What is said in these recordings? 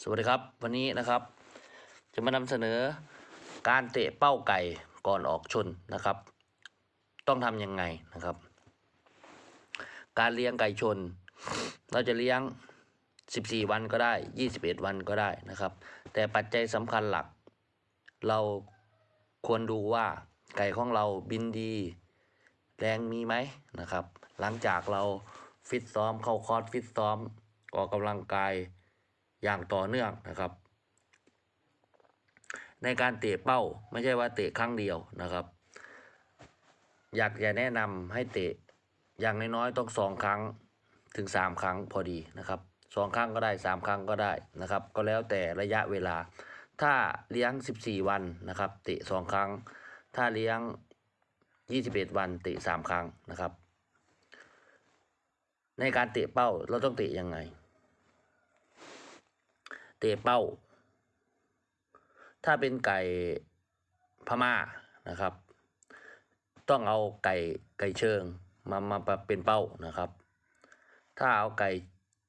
สวัสดีครับ วันนี้นะครับ จะมานำเสนอการเตะเป้าไก่ก่อนออกชนนะครับ ต้องทำยังไงนะครับ การเลี้ยงไก่ชน เราจะเลี้ยง 14 วันก็ได้ 21 วันก็ได้นะครับ แต่ปัจจัยสำคัญหลัก เราควรดูว่าไก่ของเราบินดี แรงมีไหมนะครับ หลังจากเราฟิตซ้อมเข้าคอร์สฟิตซ้อมออกกำลังกาย อย่างต่อเนื่องนะครับ ในการเตะเป้าไม่ใช่ว่าเตะครั้งเดียวนะครับ อยากจะแนะนำให้เตะอย่างน้อยๆต้องสองครั้งถึงสามครั้งพอดีนะครับสองครั้งก็ได้สามครั้งก็ได้นะครับ ก็แล้วแต่ระยะเวลา ถ้าเลี้ยง14วันนะครับ เตะสองครั้ง ถ้าเลี้ยง21วันเตะสามครั้งนะครับ ในการเตะเป้าเราต้องเตะยังไง เตะเป้า ถ้าเป็นไก่พม่านะครับ ต้องเอาไก่ไก่เชิงมามามาเป็นเป้านะครับ ถ้าเอาไก่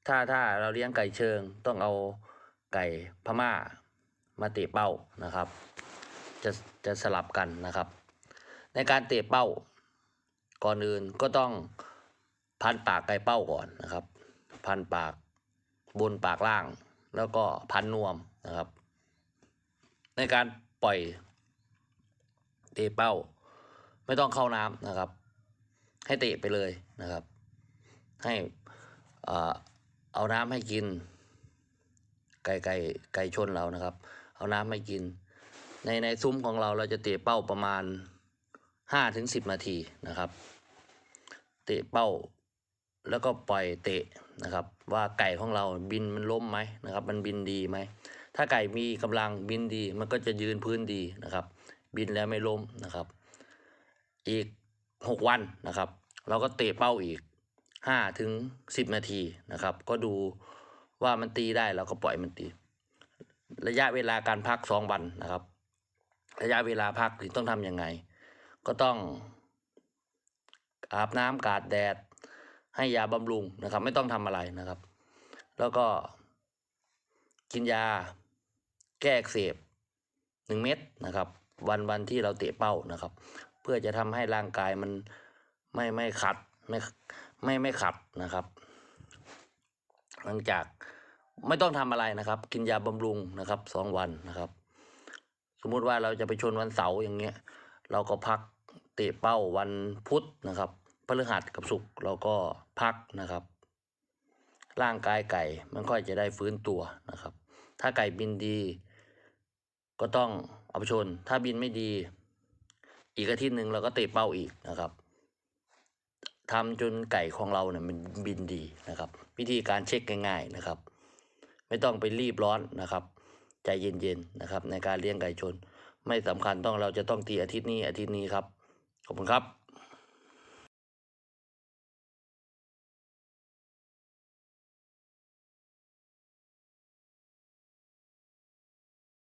ถ้าถ้าเราเลี้ยงไก่เชิง ต้องเอาไก่พม่ามาเตะเป้านะครับ จะจะสลับกันนะครับ ในการเตะเป้า ก่อนอื่นก็ต้องพันปากไก่เป้าก่อนนะครับ พันปากบนปากล่าง แล้วก็พันนวมนะครับ ในการปล่อยเตะเป้า ไม่ต้องเข้าน้ำนะครับ ให้เตะไปเลยนะครับ ให้เอ่อเอาน้ำให้กิน ไก่ไก่ไก่ชนเรานะครับ เอาน้ำให้กิน ในในซุ้มของเราเราจะเตะเป้าประมาณห้าถึงสิบนาทีนะครับ เตะเป้า แล้วก็ปล่อยเตะนะครับ ว่าไก่ของเราบินมันล้มไหมนะครับ มันบินดีไหมถ้าไก่มีกำลังบินดีมันก็จะยืนพื้นดีนะครับ บินแล้วไม่ล้มนะครับ อีกหกวันนะครับ เราก็เตะเป้าอีกห้าถึงสิบนาทีนะครับ ก็ดูว่ามันตีได้เราก็ปล่อยมันตี ระยะเวลาการพักสองวันนะครับ ระยะเวลาพักถึงต้องทำยังไง ก็ต้องอาบน้ำกาดแดด ให้ยาบำรุงนะครับ ไม่ต้องทำอะไรนะครับ แล้วก็กินยาแก้อักเสบหนึ่งเม็ดนะครับ วันวันที่เราเตะเป้านะครับ เพื่อจะทำให้ร่างกายมันไม่ไม่ขัดไม่ไม่ไม่ขัดนะครับ หลังจากไม่ต้องทำอะไรนะครับ กินยาบำรุงนะครับสองวันนะครับ สมมุติว่าเราจะไปชนวันเสาร์อย่างเงี้ย เราก็พักเตะเป้าวันพุธนะครับ พฤหัสกับศุกร์เราก็พักนะครับ ร่างกายไก่มันค่อยจะได้ฟื้นตัวนะครับ ถ้าไก่บินดี ก็ต้องเอาไปชน ถ้าบินไม่ดี อีกอาทิตย์หนึ่งเราก็เตะเป้าอีกนะครับทำจนไก่ของเราเนี่ยมันบินดีนะครับ วิธีการเช็คง่าย ๆนะครับ ไม่ต้องไปรีบร้อนนะครับ ใจเย็นๆนะครับ ในการเลี้ยงไก่ชน ไม่สำคัญต้องเราจะต้องตีอาทิตย์นี้อาทิตย์นี้ครับขอบคุณครับ